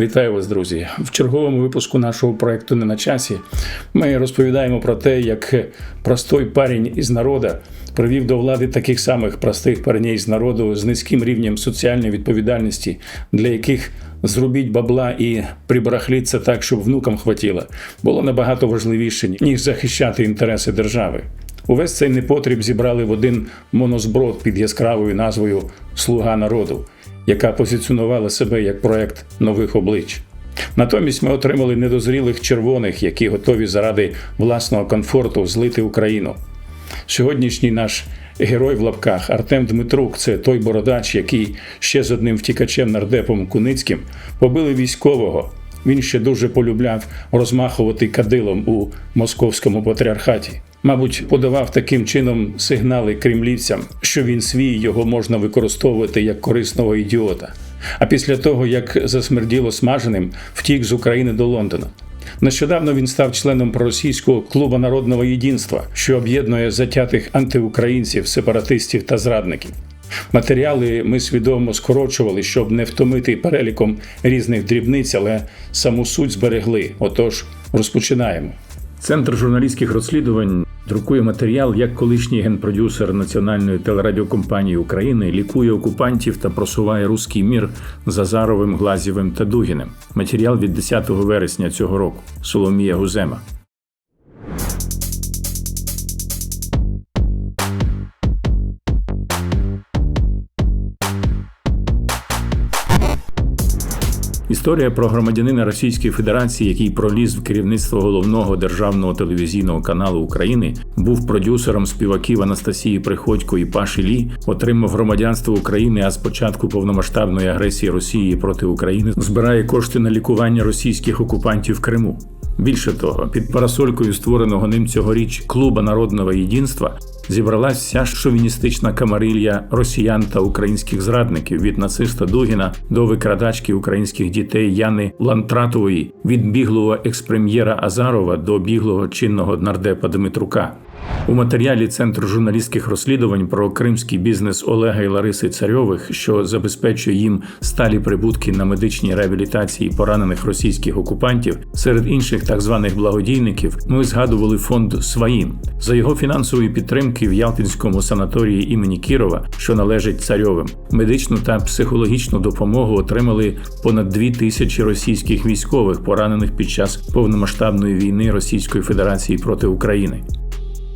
Вітаю вас, друзі! В черговому випуску нашого проекту Не на часі ми розповідаємо про те, як простой парень із народа привів до влади таких самих простих парней з народу з низьким рівнем соціальної відповідальності, для яких зробіть бабла і прибарахліться так, щоб внукам хватило, було набагато важливіше, ніж захищати інтереси держави. Увесь цей непотріб зібрали в один монозброд під яскравою назвою Слуга народу, яка позиціонувала себе як проект нових облич. Натомість ми отримали недозрілих червоних, які готові заради власного комфорту злити Україну. Сьогоднішній наш герой в лапках Артем Дмитрук це той бородач, який ще з одним втікачем нардепом Куницьким побили військового. Він ще дуже полюбляв розмахувати кадилом у московському патріархаті. Мабуть, подавав таким чином сигнали кремлівцям, що він свій його можна використовувати як корисного ідіота. А після того, як засмерділо смаженим, втік з України до Лондона. Нещодавно він став членом проросійського клубу народного єдинства, що об'єднує затятих антиукраїнців, сепаратистів та зрадників. Матеріали ми свідомо скорочували, щоб не втомити переліком різних дрібниць, але саму суть зберегли. Отож, розпочинаємо. Центр журналістських розслідувань друкує матеріал, як колишній генпродюсер національної телерадіокомпанії України лікує окупантів та просуває руський мір Зазаровим, Глазєвим та Дугіним. Матеріал від 10 вересня цього року. Соломія Гузема. Історія про громадянина Російської Федерації, який проліз в керівництво головного державного телевізійного каналу України, був продюсером співаків Анастасії Приходько і Паші Лі, отримав громадянство України, а з початку повномасштабної агресії Росії проти України збирає кошти на лікування російських окупантів в Криму. Більше того, під парасолькою створеного ним цьогоріч клуба народного єдинства зібралась вся шовіністична камарилья росіян та українських зрадників від нациста Дугіна до викрадачки українських дітей Яни Лантратової, від біглого експрем'єра Азарова до біглого чинного нардепа Дмитрука. У матеріалі Центру журналістських розслідувань про кримський бізнес Олега і Лариси Царьових, що забезпечує їм сталі прибутки на медичній реабілітації поранених російських окупантів, серед інших так званих благодійників, ми згадували фонд Сваїн за його фінансової підтримки в Ялтинському санаторії імені Кірова, що належить царьовим. Медичну та психологічну допомогу отримали понад дві тисячі російських військових, поранених під час повномасштабної війни Російської Федерації проти України.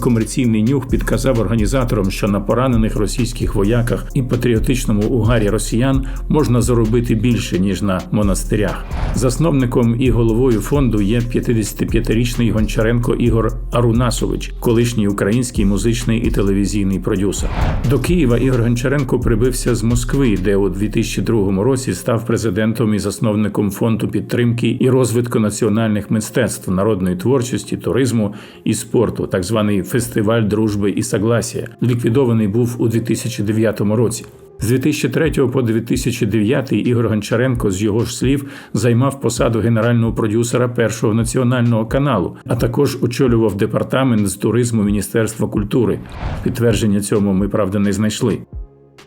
Комерційний нюх підказав організаторам, що на поранених російських вояках і патріотичному угарі росіян можна заробити більше ніж на монастирях. Засновником і головою фонду є 55-річний Гончаренко Ігор Арунасович, колишній український музичний і телевізійний продюсер. До Києва Ігор Гончаренко прибився з Москви, де у 2002 році став президентом і засновником фонду підтримки і розвитку національних мистецтв, народної творчості, туризму і спорту, так званий фестиваль дружби і согласія. Ліквідований був у 2009 році. З 2003 по 2009 Ігор Гончаренко, з його ж слів, займав посаду генерального продюсера першого національного каналу, а також очолював департамент з туризму Міністерства культури. Підтвердження цьому ми правда не знайшли.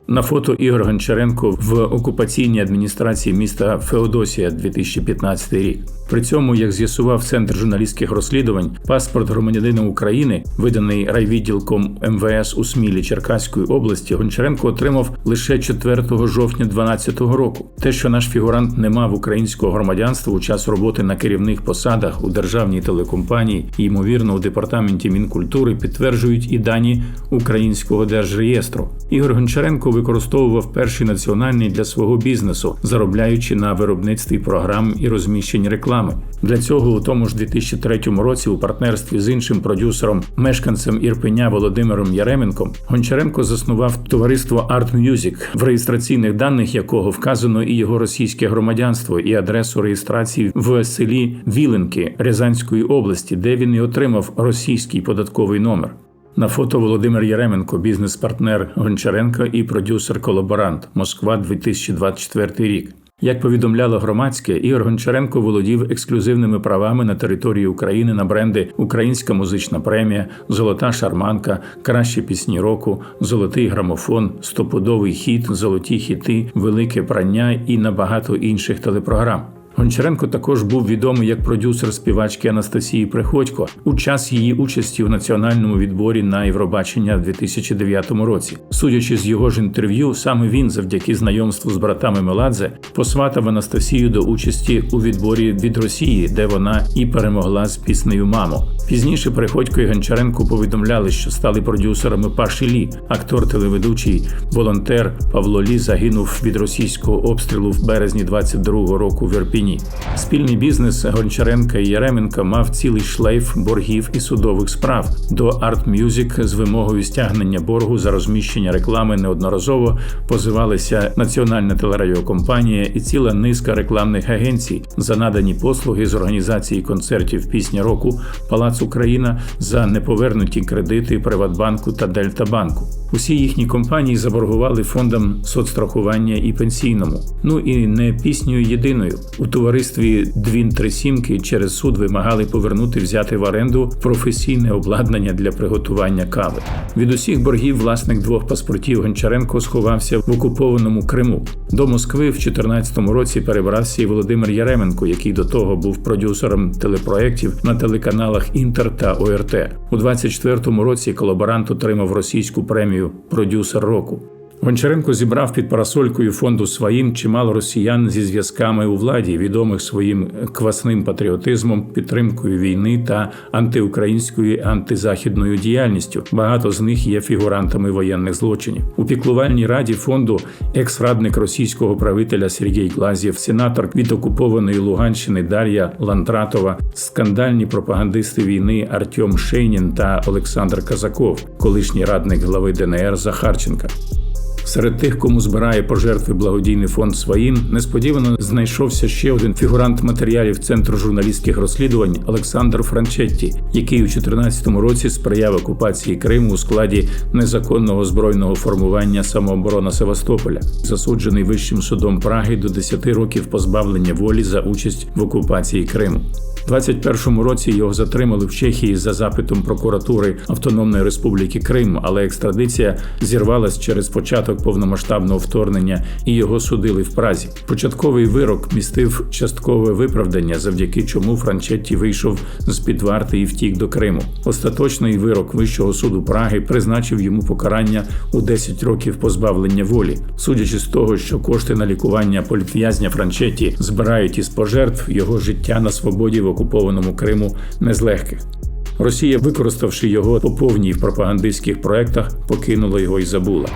На фото Ігор Гончаренко в окупаційній адміністрації міста Феодосія 2015 рік. При цьому, як з'ясував центр журналістських розслідувань, паспорт громадянина України, виданий райвідділком МВС у Смілі Черкаської області, Гончаренко отримав лише 4 жовтня 2012 року. Те, що наш фігурант не мав українського громадянства у час роботи на керівних посадах у державній телекомпанії і ймовірно у департаменті мінкультури, підтверджують і дані українського держреєстру. Ігор Гончаренко використовував перший національний для свого бізнесу, заробляючи на виробництві програм і розміщенні реклами. Для цього у тому ж 2003 році у партнерстві з іншим продюсером, мешканцем Ірпеня Володимиром Яременком, Гончаренко заснував товариство Art Music, в реєстраційних даних якого вказано і його російське громадянство, і адресу реєстрації в селі Віленки Рязанської області, де він і отримав російський податковий номер. На фото Володимир Яременко, бізнес-партнер Гончаренка і продюсер-колаборант Москва 2024 рік. Як повідомляло громадське, Ігор Гончаренко володів ексклюзивними правами на території України на бренди Українська музична премія, Золота шарманка, Кращі пісні року, Золотий грамофон, Стопудовий хіт, Золоті хіти, Велике прання і на багато інших телепрограм. Гончаренко також був відомий як продюсер співачки Анастасії Приходько у час її участі у національному відборі на Євробачення в 2009 році. Судячи з його ж інтерв'ю, саме він, завдяки знайомству з братами Меладзе, посватав Анастасію до участі у відборі від Росії, де вона і перемогла з піснею Мамо. Пізніше Приходько і Гончаренко повідомляли, що стали продюсерами Паші Лі, актор, телеведучий, волонтер Павло Лі загинув від російського обстрілу в березні 22-го року в Ірпіні. Спільний бізнес Гончаренка і Яременка мав цілий шлейф боргів і судових справ. До Art Music з вимогою стягнення боргу за розміщення реклами неодноразово позивалися Національна телерадіокомпанія і ціла низка рекламних агенцій за надані послуги з організації концертів пісня року Палац Україна за неповернуті кредити Приватбанку та Дельтабанку. Усі їхні компанії заборгували фондам соцстрахування і пенсійному. Ну і не піснею єдиною у товаристві Двін Три Сімки через суд вимагали повернути взяти в оренду професійне обладнання для приготування кави. Від усіх боргів власник двох паспортів Гончаренко сховався в окупованому Криму. До Москви в 2014 році перебрався і Володимир Яременко, який до того був продюсером телепроєктів на телеканалах Інтер та ОРТ. У 24-му році колаборант отримав російську премію Продюсер року. Гончаренко зібрав під парасолькою фонду своїм чимало росіян зі зв'язками у владі, відомих своїм квасним патріотизмом, підтримкою війни та антиукраїнською антизахідною діяльністю. Багато з них є фігурантами воєнних злочинів. У піклувальній раді фонду екс-радник російського правителя Сергій Глазєв, сенатор від окупованої Луганщини Дар'я Лантратова, скандальні пропагандисти війни Артем Шейнін та Олександр Казаков, колишній радник глави ДНР Захарченка. Серед тих, кому збирає пожертви благодійний фонд своїм, несподівано знайшовся ще один фігурант матеріалів Центру журналістських розслідувань Олександр Франчетті, який у 2014 році сприяв окупації Криму у складі незаконного збройного формування самооборона Севастополя, засуджений вищим судом Праги до 10 років позбавлення волі за участь в окупації Криму. У 21-му році його затримали в Чехії за запитом прокуратури Автономної Республіки Крим, але екстрадиція зірвалась через початок повномасштабного вторгнення і його судили в Празі. Початковий вирок містив часткове виправдання, завдяки чому Франчетті вийшов з під варти і втік до Криму. Остаточний вирок Вищого суду Праги призначив йому покарання у 10 років позбавлення волі, судячи з того, що кошти на лікування політв'язня Франчетті збирають із пожертв його життя на свободі в окупованому Криму не з легких. Росія, використавши його по повній в пропагандистських проектах, покинула його і забула.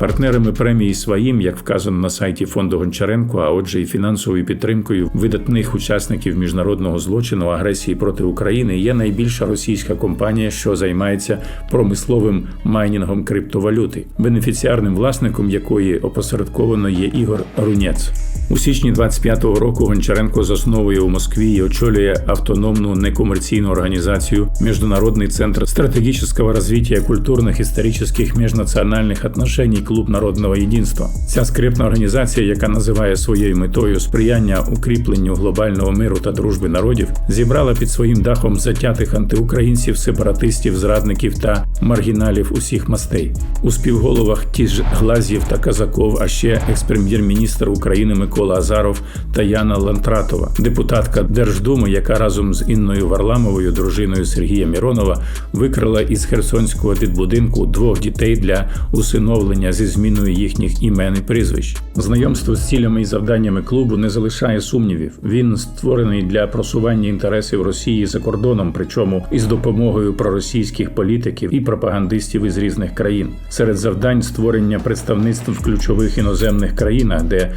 Партнерами премії своїм, як вказано на сайті фонду Гончаренко, а отже, і фінансовою підтримкою видатних учасників міжнародного злочину агресії проти України є найбільша російська компанія, що займається промисловим майнінгом криптовалюти, бенефіціарним власником якої опосередковано є Ігор Рунець. У січні 25-го року Гончаренко засновує у Москві і очолює автономну некомерційну організацію Міжнародний центр стратегічного розвития культурних історичних міжнаціональних отношений Клуб народного єдинства. Ця скрипна організація, яка називає своєю метою сприяння укріпленню глобального миру та дружби народів, зібрала під своїм дахом затятих антиукраїнців, сепаратистів, зрадників та маргіналів усіх мастей. У співголовах ті ж Глазів та Казаков, а ще екс-прем'єр-міністр України Микола Азаров та Яна Лантратова, депутатка Держдуми, яка разом з Інною Варламовою, дружиною Сергія Міронова, викрила із Херсонського дитбудинку двох дітей для усиновлення зі зміною їхніх імен і прізвищ. Знайомство з цілями і завданнями клубу не залишає сумнівів. Він створений для просування інтересів Росії за кордоном, причому із допомогою проросійських політиків і пропагандистів із різних країн. Серед завдань створення представництв в ключових іноземних країнах, де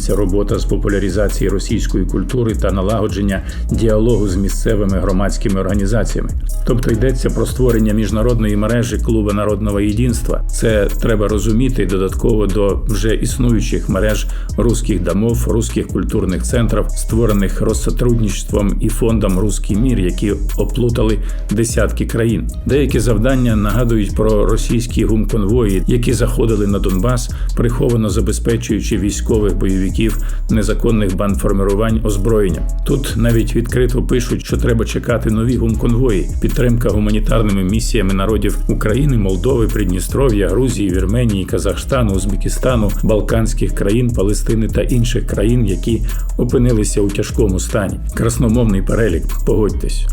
вестиметься робота з популяризації російської культури та налагодження діалогу з місцевими громадськими організаціями. Тобто йдеться про створення міжнародної мережі клубу народного єдинства. Це треба розуміти додатково до вже існуючих мереж русських домов, русських культурних центрів, створених розсотрудничеством і фондом Руський мір, які оплутали десятки країн. Деякі завдання нагадують про російські гумконвої, які заходили на Донбас, приховано забезпечуючи військових бойовиків бойовиків, незаконних бандформирувань озброєнням. Тут навіть відкрито пишуть, що треба чекати нові гумконвої, підтримка гуманітарними місіями народів України, Молдови, Придністров'я, Грузії, Вірменії, Казахстану, Узбекистану, Балканських країн, Палестини та інших країн, які опинилися у тяжкому стані. Красномовний перелік, погодьтесь.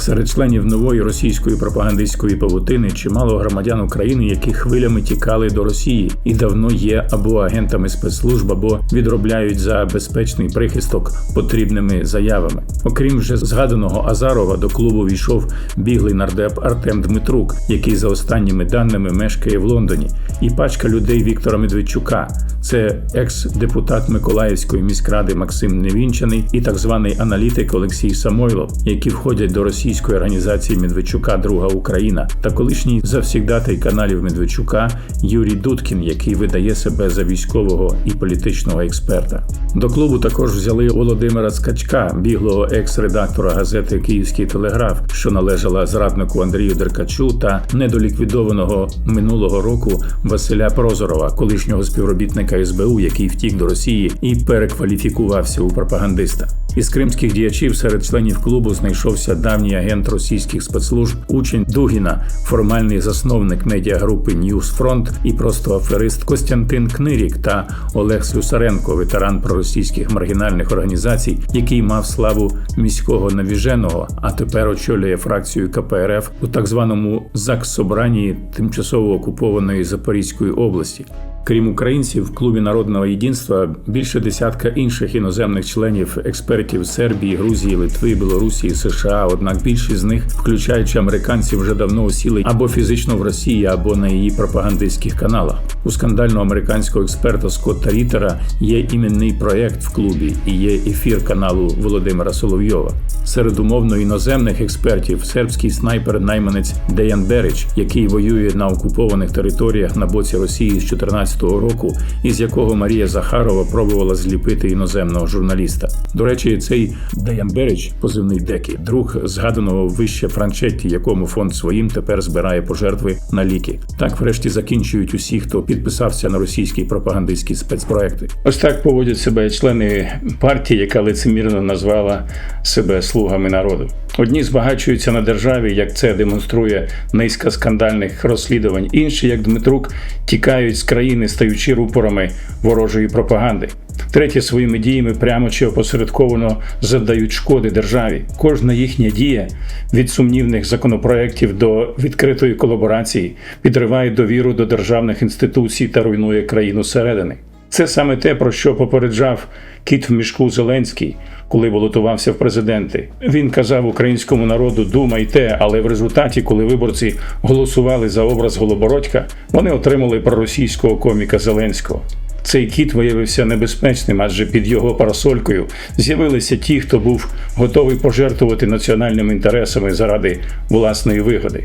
Серед членів нової російської пропагандистської павутини чимало громадян України, які хвилями тікали до Росії і давно є або агентами спецслужб, або відробляють за безпечний прихисток потрібними заявами. Окрім вже згаданого Азарова, до клубу війшов біглий нардеп Артем Дмитрук, який за останніми даними мешкає в Лондоні, і пачка людей Віктора Медведчука. Це екс-депутат Миколаївської міськради Максим Невінчаний і так званий аналітик Олексій Самойлов, які входять до російської організації Медведчука Друга Україна та колишній завсігдатий каналів Медведчука Юрій Дудкін, який видає себе за військового і політичного експерта. До клубу також взяли Володимира Скачка, біглого екс-редактора газети Київський телеграф, що належала зраднику Андрію Деркачу, та недоліквідованого минулого року Василя Прозорова, колишнього співробітника СБУ, який втік до Росії і перекваліфікувався у пропагандиста. Із кримських діячів серед членів клубу знайшовся давній агент російських спецслужб учень Дугіна, формальний засновник медіагрупи Ньюсфронт і просто аферист Костянтин Книрік та Олег Слюсаренко, ветеран проросійських маргінальних організацій, який мав славу міського навіженого, а тепер очолює фракцію КПРФ у так званому ЗАГС-собранні тимчасово окупованої Запорізької області. Крім українців, в клубі народного єдинства більше десятка інших іноземних членів, експертів Сербії, Грузії, Литви, Білорусі, США. Однак більшість з них, включаючи американців, вже давно осіли або фізично в Росії, або на її пропагандистських каналах. У скандального американського експерта Скотта Рітера є іменний проект в клубі і є ефір каналу Володимира Соловйова. Серед умовно іноземних експертів сербський снайпер найманець Деян Берич, який воює на окупованих територіях на боці Росії з 2014 року, із якого Марія Захарова пробувала зліпити іноземного журналіста. До речі, цей Деян Берич, позивний Декі, друг згаданого вище Франчетті, якому фонд своїм тепер збирає пожертви на ліки. Так, врешті, закінчують усі, хто підписався на російські пропагандистські спецпроекти. Ось так поводять себе члени партії, яка лицемірно назвала себе слугами народу. Одні збагачуються на державі, як це демонструє низка скандальних розслідувань. Інші, як Дмитрук, тікають з країни, стаючи рупорами ворожої пропаганди. Третє своїми діями прямо чи опосередковано завдають шкоди державі. Кожна їхня дія від сумнівних законопроєктів до відкритої колаборації підриває довіру до державних інституцій та руйнує країну зсередини. Це саме те, про що попереджав кіт в мішку Зеленський, коли балотувався в президенти. Він казав українському народу думайте, але в результаті, коли виборці голосували за образ Голобородька, вони отримали проросійського коміка Зеленського. Цей кіт виявився небезпечним, адже під його парасолькою з'явилися ті, хто був готовий пожертвувати національними інтересами заради власної вигоди.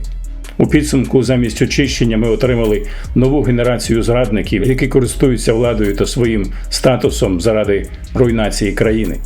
У підсумку замість очищення ми отримали нову генерацію зрадників, які користуються владою та своїм статусом заради руйнації країни.